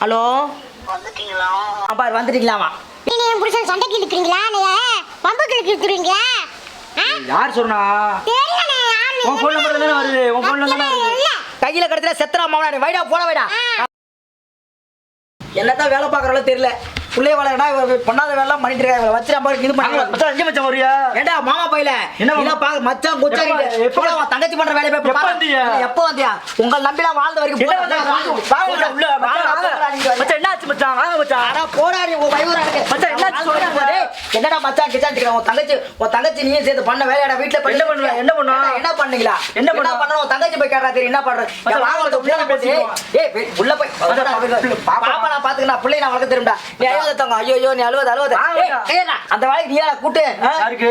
Hello? வந்துட்டீங்களா? அப்பா வந்துட்டீங்களாமா நீங்க என் புருஷன் சண்டைக்கு இழுக்கிறீங்களா நீங்க பம்புக்கு இழுக்கிறீங்களா யார் சொன்னா? தெரியல யாரு உன் தானே வருது, உன் தானே வருது. இல்ல. கையில கடத்துல செத்துறா மாவனா வைடா போட வைடா. என்னதான் வேலை பார்க்கறவளோ தெரியல. புள்ளைய வளரடா பண்ணாத வேலை பண்ணிட்டு இருக்கா இவளை வச்சு நம்ம இது பண்ணி மச்சான் எங்க மச்சான் வரியா ஏண்டா மாமா பையில? என்ன பாக்க மச்சான் கொச்சான் எப்ப- தங்கச்சி பண்ற வேலையை போய் எப்ப வந்தியா? உங்கள் நம்பிலாம் வாழ்ந்த வரைக்கும் உள்ள வாங்க, மச்சான் வாங்க, வாங்க. நீங்க வாங்க. மச்சான் வாங்க மச்சான் நீ, இருக்கு. மச்சான். வரைக்கும் டேய், என்னடா மச்சான் கிச்சான் இருக்கிற உன் தங்கச்சி உன் தங்கச்சி நீயும் சேர்த்து பண்ண வேலையாடா பண்ணி- என்ன பண்ணுவ? என்ன பண்ணுவா? என்ன பண்ணீங்களா என்ன? பண்ணணும் உன் தங்கச்சி போய் கேட்டா தெரியும் என்ன பண்ற மச்சான், வாங்க உள்ள போய். ஏய் உள்ள பாப்பா. நான் பாத்துக்கணும் பிள்ளை நான் வளர்க்க தெரியும்டா நீ அழுவத தங்க ஐயோ ஐயோ நீ அழுவத அழுவத அந்த வேலைக்கு நீ கூட்டு?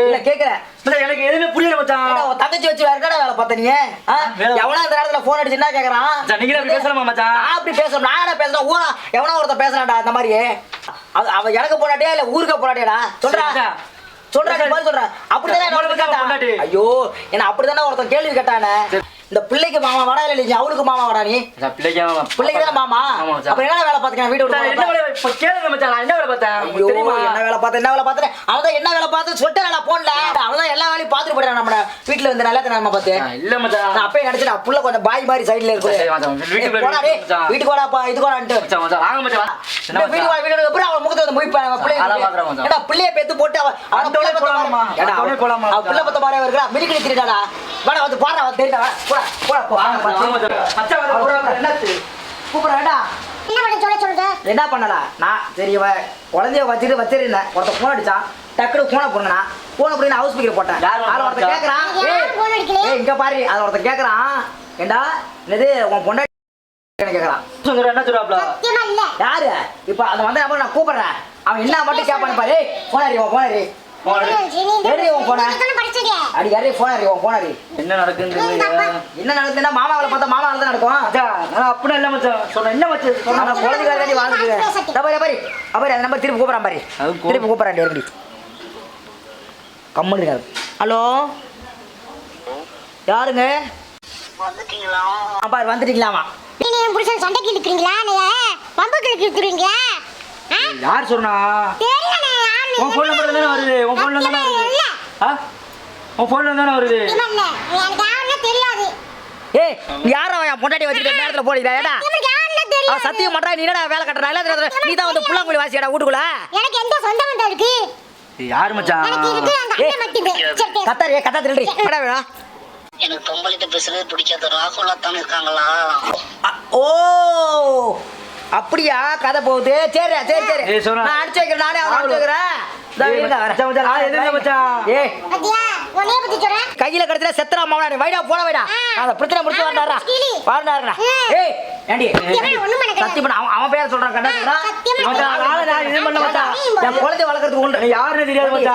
இல்ல கேக்குறேன் எனக்கு எதுவுமே புரியல மச்சான். தங்கச்சி வச்சு வேற கடை வேலை பார்த்த நீ ஆ? வேலை- எவனா இந்த நேரத்துல போன் அடிச்சு என்ன கேக்குறான்? நீங்களே அப்படி பேசலாமா மச்சான்? நான் அப்படி பேசுறேன் நான் என்ன பேசுறேன் ஊரா எவனா ஒருத்தன் பேசுறான்டா அந்த மாதிரி. அது அவ எனக்கு போராட்டியா இல்ல ஊருக்கு போராட்டியாடா சொல்றா. சரி, மச்சான். சொல்றா நீ பதில் சொல்ற. அப்படிதானே. ஐயோ என்ன அப்படிதானே ஒருத்தன் கேள்வி கேட்டானே. இந்த பிள்ளைக்கு மாமா வாடா இல்ல நீ அவளுக்கு மாமா வாடா நீ? பிள்ளைக்கு ஆமா. பிள்ளைக்கு தானே மாமா. அப்புறம் என்ன வேலை பாத்துக்க வீடு என்ன வேலை கேளுங்க மச்சான் என்ன வேலை பார்த்தேன்? என்ன வேலை பார்த்த என்ன வேலை பார்த்தேன்? அவன் என்ன வேலை பார்த்து சொல்லிட்டேன் போன்ல அவன் தான் எல்லா போயிட்டான் நம்ம வீட்டுல வந்து நல்லா நம்ம பார்த்து இல்ல மச்சான் நான் அப்பயே நினைச்சிட்டேன் புள்ள கொஞ்சம் பாய் மாதிரி சைடுல இருக்கு வீட்டுக்கு போடா டேய். வீட்டுக்கு இது வாடான்ட்டு மச்சான் மச்சான் வாங்க மச்சான் வா. என்ன இந்த வீட்டுக்கு வா, மச்சான்? வீட்டுக்கு அப்புறம் அவன் முகத்தை வந்து முழிப்பான், அவன் பிள்ளைய. ஏடா, பிள்ளைய பெத்து போட்டு அவன் அவன் பிள்ளை பத்த போலாமா? மாதிரி- ஏடா, அந்த உடனே போலாமா? அவன் பிள்ளை பத்த மாதிரி இருக்கிறா மிதிக்கடி திருடாடா வாடா வந்து பாடுறா வந்து தெரியுதா வாடா, போடா போடா போ மச்சான், மச்சான். கூப்பிடுறாடா என்ன பண்ண சொல்ல சொல்லுங்க என்ன பண்ணலாம் நான் சரி இவன் குழந்தைய வச்சுட்டு வச்சிருந்தேன். ஒருத்தன் ஃபோன் அடிச்சான். டக்குனு ஃபோனை போனா ஃபோனை நான் ஹவுஸ் ஸ்பீக்கர் போட்டேன். யார் அதில் ஒருத்தன் அடிச்சா? கேட்குறான்? ஏய் இங்க பாரு. அதில் ஒருத்தன் கேட்குறான் ஏண்டா என்னது உன் பொண்டாட்டி கேட்குறான் சொல்றேன், என்ன இல்ல. யாரு? இப்போ அந்த வந்த நான் கூப்பிடுறேன். அவன் என்ன மட்டும் கேட்பான்னு பாரு. போனாரி போனாரி என்ன நடக்குன்னு தெரியல என்ன நடக்குதுன்னா மாமாவில் பார்த்தா மாமா தான் நடக்கும். அப்படி இல்ல மச்சான் சொல்றேன் என்ன மச்சான் சொல்றேன் குழந்தைக்காக வேண்டி வாழ்ந்துட்டு பாரு பாரு. பாரு அந்த நம்பர் திருப்பி கூப்பிட்றான் பாரு. திருப்பி கூப்பிட்றான் எப்படி இருக்காரு. ஹலோ? யாருங்க? வந்துட்டீங்களா? அப்பா வந்துட்டீங்களாமா? நீங்க என் புருஷன் சண்டைக்கு இழுக்கிறீங்களா நீங்க பம்புக்கு இழுக்கிறீங்களா யார் சொன்னா? உன் ஃபோன் நம்பர் தானே வருது? உன் ஃபோன் தானே வருது? இல்ல ஆ? உன் ஃபோன்ல தானே வருது? சத்தியமா இல்ல எனக்கு யாருன்னு தெரியாது. ஏய் யார் என் பொண்டாட்டி வச்சுட்டு நேரத்தில் போடுறா ஏடா? அவன் சத்தியம் பண்றா நீ என்னடா வேலை கட்டுறா? இல்ல நீ தான் வந்து புல்லாங்குழி வாசியடா வீட்டுக்குள்ள? எனக்கு எந்த சொந்த பந்தம் இருக்கு யார் மச்சான்? எனக்கு இருக்கு அந்த ஏய், அண்ணன் மட்டும். சரி பேசு. கத்தாரு கத்தா திருடி என்னடா வேணும் எனக்கு பொம்பளைகிட்ட பேசுறது பிடிக்காது. ராகுலா தானே இருக்காங்களா? ஓ! அப்படியா? கதை போகுது. சரி சரி சரி. நான் அடிச்சு வைக்கிறேன் நானே அவனை அடிச்சு வைக்கிறேன். கையில கடத்துல செத்துறா மாவனா வைடா போட வைடா. ஆ. அந்த பிரச்சனை முடிச்சு. வரண்டாரா ம். ஏய் ஏண்டி? சத்தியமா ஒண்ணும் பண்ண கிடையாது. சத்தியமா அவன் அவன் பேர் சொல்றான் கண்டா சத்தியமா மச்சான், நான் நான் இது பண்ண மச்சான். என் குழந்தை வளர்க்கறதுக்கு உண்டு. நீ யாருன்னு தெரியாது பத்த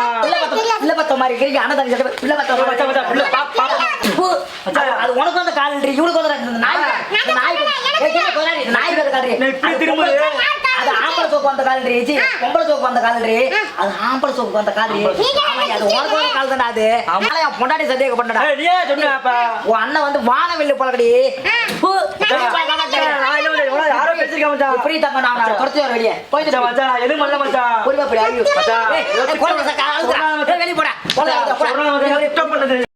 பத்த மாதிரி பத்த பாப்பா. அது அது உனக்கு வந்து கால் இன்றி இவனுக்கு வந்து நாய் நாய் நாய் பேர் இப்படி திரும்புது அது ஆம்பளை சோப்பு வந்த கால்றி சி பொம்பளை சோப்பு வந்த கால்றி அது ஆம்பளை சோப்பு வந்த அது உனக்கு வந்து கால் தானே அது. அதனால என் பொண்டாட்டி சந்தேகப்பட்டடா. நீ சொன்ன உன் அண்ணன் வந்து வானவில்லு பழக்கடி பேசிருக்கேன் மச்சான். இப்படி தங்க நான் துரத்தி வர வெளியே போய் மச்சான், மச்சான், நான் எதுவும் பண்ணல மச்சான். அப்படி ஐயோ மச்சான், ஏய், அழுகுறா. ஏய், வெளிய போடா அழுகுறா, போடா.